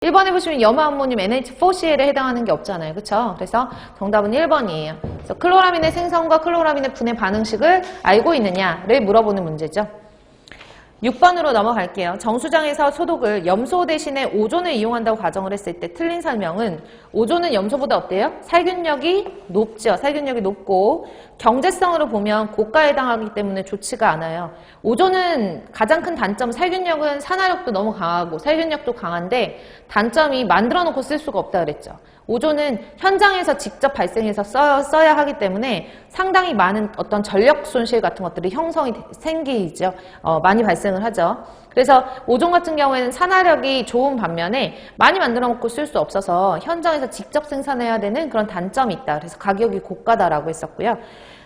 1번에 보시면 염화암모늄 NH4CL에 해당하는 게 없잖아요. 그쵸? 그래서 정답은 1번이에요. 그래서 클로라민의 생성과 클로라민의 분해 반응식을 알고 있느냐를 물어보는 문제죠. 6번으로 넘어갈게요. 정수장에서 소독을 염소 대신에 오존을 이용한다고 가정을 했을 때 틀린 설명은 오존은 염소보다 어때요? 살균력이 높죠. 살균력이 높고 경제성으로 보면 고가에 해당하기 때문에 좋지가 않아요. 오존은 가장 큰 단점 살균력은 산화력도 너무 강하고 살균력도 강한데 단점이 만들어 놓고 쓸 수가 없다 그랬죠. 오존은 현장에서 직접 발생해서 써야, 써야 하기 때문에 상당히 많은 어떤 전력 손실 같은 것들이 형성이 되- 생기죠. 어, 많이 발생을 하죠. 그래서 오존 같은 경우에는 산화력이 좋은 반면에 많이 만들어 먹고 쓸 수 없어서 현장에서 직접 생산해야 되는 그런 단점이 있다. 그래서 가격이 고가다라고 했었고요.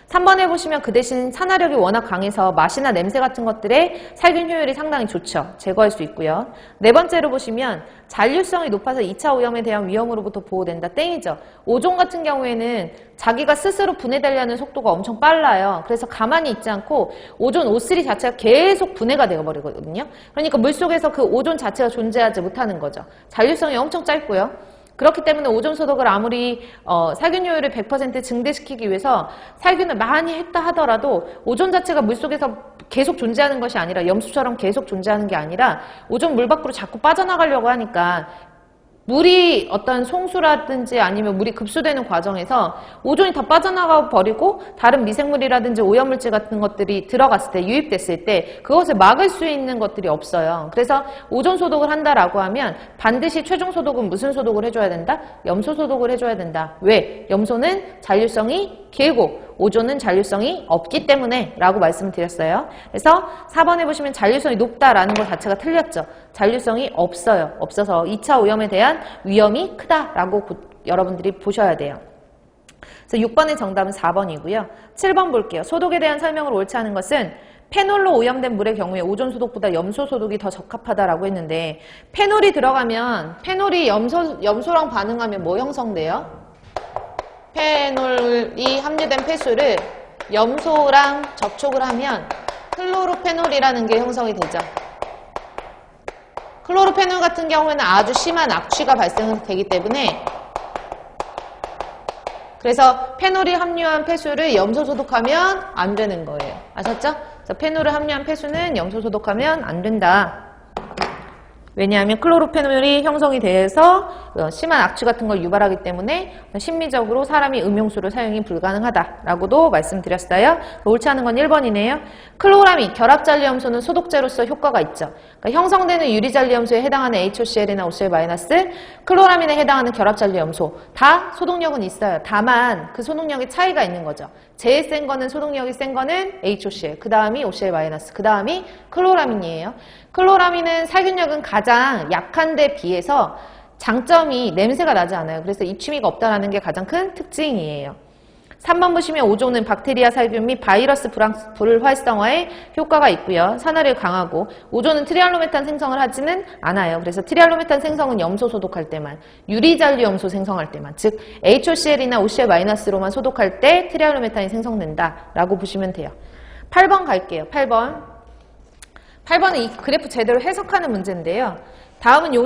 3번에 보시면 그 대신 산화력이 워낙 강해서 맛이나 냄새 같은 것들의 살균 효율이 상당히 좋죠. 제거할 수 있고요. 네 번째로 보시면 잔류성이 높아서 2차 오염에 대한 위험으로부터 보호된다. 땡이죠. 오존 같은 경우에는 자기가 스스로 분해되려는 속도가 엄청 빨라요. 그래서 가만히 있지 않고 오존 O3 자체가 계속 분해가 되어버리거든요. 그러니까 물속에서 그 오존 자체가 존재하지 못하는 거죠. 잔류성이 엄청 짧고요. 그렇기 때문에 오존 소독을 아무리 어, 살균 효율을 100% 증대시키기 위해서 살균을 많이 했다 하더라도 오존 자체가 물속에서 계속 존재하는 것이 아니라 염수처럼 계속 존재하는 게 아니라 오존 물 밖으로 자꾸 빠져나가려고 하니까 물이 어떤 송수라든지 아니면 물이 급수되는 과정에서 오존이 다 빠져나가 버리고 다른 미생물이라든지 오염물질 같은 것들이 들어갔을 때 유입됐을 때 그것을 막을 수 있는 것들이 없어요. 그래서 오존 소독을 한다라고 하면 반드시 최종 소독은 무슨 소독을 해줘야 된다? 염소 소독을 해줘야 된다. 왜? 염소는 잔류성이 길고 오존은 잔류성이 없기 때문에 라고 말씀을 드렸어요. 그래서 4번에 보시면 잔류성이 높다라는 것 자체가 틀렸죠. 잔류성이 없어요. 없어서 2차 오염에 대한 위험이 크다라고 고- 여러분들이 보셔야 돼요. 그래서 6번의 정답은 4번이고요. 7번 볼게요. 소독에 대한 설명을 옳지 않은 것은 페놀로 오염된 물의 경우에 오존 소독보다 염소 소독이 더 적합하다라고 했는데 페놀이 들어가면 페놀이 염소, 염소랑 반응하면 뭐 형성돼요? 페놀이 함유된 폐수를 염소랑 접촉을 하면 클로로페놀이라는 게 형성이 되죠. 클로로페놀 같은 경우에는 아주 심한 악취가 발생되기 때문에 그래서 페놀이 함유한 폐수를 염소 소독하면 안 되는 거예요. 아셨죠? 페놀을 함유한 폐수는 염소 소독하면 안 된다. 왜냐하면 클로로페놀이 형성이 돼서 어, 심한 악취 같은 걸 유발하기 때문에 심리적으로 사람이 음용수를 사용이 불가능하다라고도 말씀드렸어요. 옳지 않은 건 1번이네요. 클로라민, 결합잔류염소는 소독제로서 효과가 있죠. 그러니까 형성되는 유리잔류염소에 해당하는 HOCl이나 OCl-, 클로라민에 해당하는 결합잔류염소 다 소독력은 있어요. 다만 그 소독력의 차이가 있는 거죠. 제일 센 거는 소독력이 센 거는 HOCl, 그 다음이 OCl-, 그 다음이 클로라민이에요. 클로라민은 살균력은 가장 약한 데 비해서 장점이 냄새가 나지 않아요. 그래서 입취미가 없다는 게 가장 큰 특징이에요. 3번 보시면 오존은 박테리아 살균 및 바이러스 불활성화에 효과가 있고요. 산화를 강하고 오존은 트리알로메탄 생성을 하지는 않아요. 그래서 트리알로메탄 생성은 염소 소독할 때만 유리잔류 염소 생성할 때만 즉 HOCl이나 OCl-로만 소독할 때 트리알로메탄이 생성된다라고 보시면 돼요. 8번 갈게요. 8번 8번은 이 그래프 제대로 해석하는 문제인데요. 다음은 용해